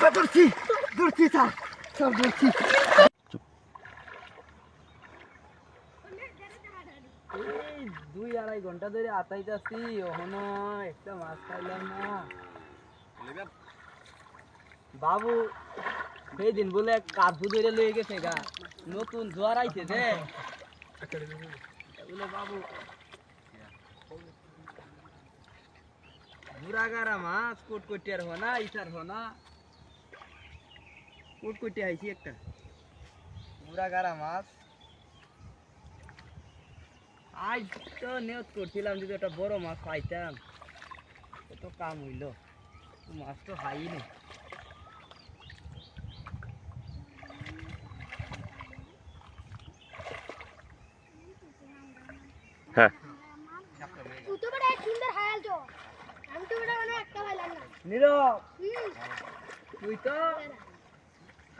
নৌকা ধরছি ধরছি স্যার সব ধরছি। দুই আড়াই ঘণ্টা ধরে আতাইতাছি, ওহনো, একটা মাছ খাইলাম না। বাবু সেই দিন বলে কার্পু ধরে লয়ে গেছে গা, নতুন জোয়ার আইছে যে। বলে বাবু, ঘুরাগারা মাছ, কোটকটিয়ার হনা, ইটার হনা। কোটকটি আইছি একটা। ঘুরাগারা মাছ। আজ তো নিয়ত করছিলাম যদি একটা বড় মাছ পাইতাম। তো কাম হইল। মাছ তো খাইনি তুই তো বড় সুন্দর হায়াল তো আমি তো বড় একটা পাইলাম না নির হুম, তুই তো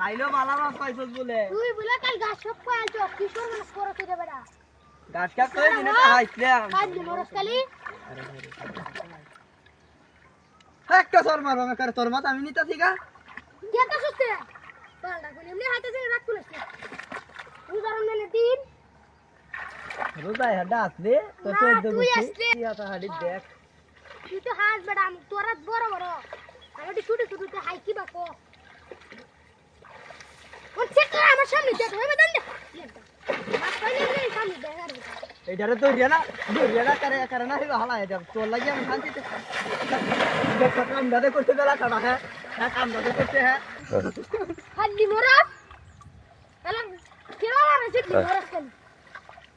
খাইলো বালা মাছ পাইছস বলে। তুই বলে কাল গাছ সব পাইল তো কিশোর মানুষ করো তুই বেড়া গাছ কাপ করে দিনে তো হাইছিলাম কাজ মরস কালি? একটা সর মারো আমার তোর মাথা আমি নিতাছি গা। কে তো? সুস্তে পালটা কোন এমনি হাতে যে রাত তুলিস তুই গরম দিনে। রোজাই হাড্ডা আসলে তো তুই আসলে। তুই হাতা হাডি দেখ। তুই তো হাস বেড়া আমি তোর বড় বড়। আমি ছোট ছোট হাই কি কর আমার সামনে দেখ হবে দেন এইটারে তো রিয়া না রিয়া না করে করে না হিবা হালা এটা। তোর লাগি আমি শান্তিতে কাম দাদে করতে বেলা কাটা হ্যাঁ হ্যাঁ? কাম দাদে করতে হ্যাঁ। আর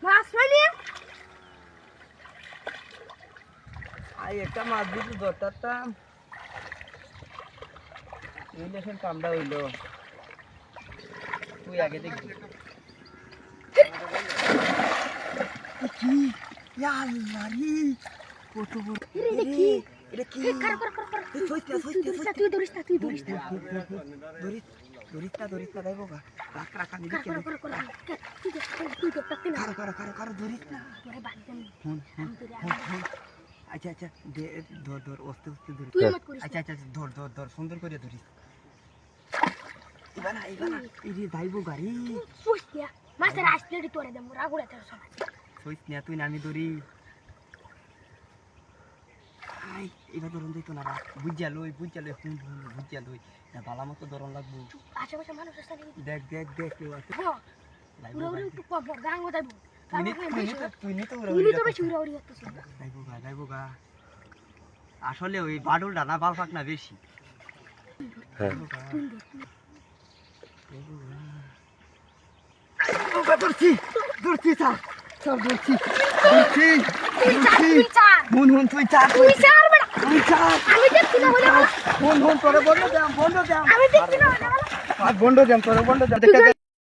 মাছ আই একটা মাছ ইলেকশন কামটা হইল। তুই আগে দেখবি কি আল্লাহ রে কত বড় এটা কি? এটা কি কর কর কর কর এই সইতে তুই সইতে ধরিস না, তুই ধরিস না তুই ধরিস না দরিত দরিতটা দরিতটা গা রাখ রাখ আমি কর কর কর কর তুই দেখ তুই দেখ তুই না কারও কারও কারও কারও না তোরে বাদ দেন হুন হুন হুন হুন আচ্ছা আচ্ছা ধর ধর আচ্ছা আচ্ছা ধর ধর ধর সুন্দর করে ধরিস ইবানা ইবানা। এই যে যাইবো গাড়ি। পুষ্টিয়া মাছের আসলে তোরে দেবো রাগুড়া তোর সময় সইস না তুই না আমি আই এবার ধরুন দিত না রাখ বুঝা লই বুঝা লই হুন হুন বুঝা লই। না বালা মতো ধরন লাগবো। আশেপাশে মানুষ আছে নাকি? দেখ দেখ কেউ আছে। হ্যাঁ উড়া উড়ি। একটু গাং যাইবো আসলে ওই বাডুলটা না বাল ফাঁক না বেশি। যাইবো গা। যাইবো গা। নৌকা ধরছি ধরছি স্যার। সব ধরছি ধরছি ধরছি। হুন হুন তুই চার তুই চার তুই চার। আমি দেখছি না বলে। হুন হুন তোরে বন্ধ দাম বন্ধ দাম আমি দেখছি না বলে। আর বন্ধ দাম তোরে বন্ধ দাম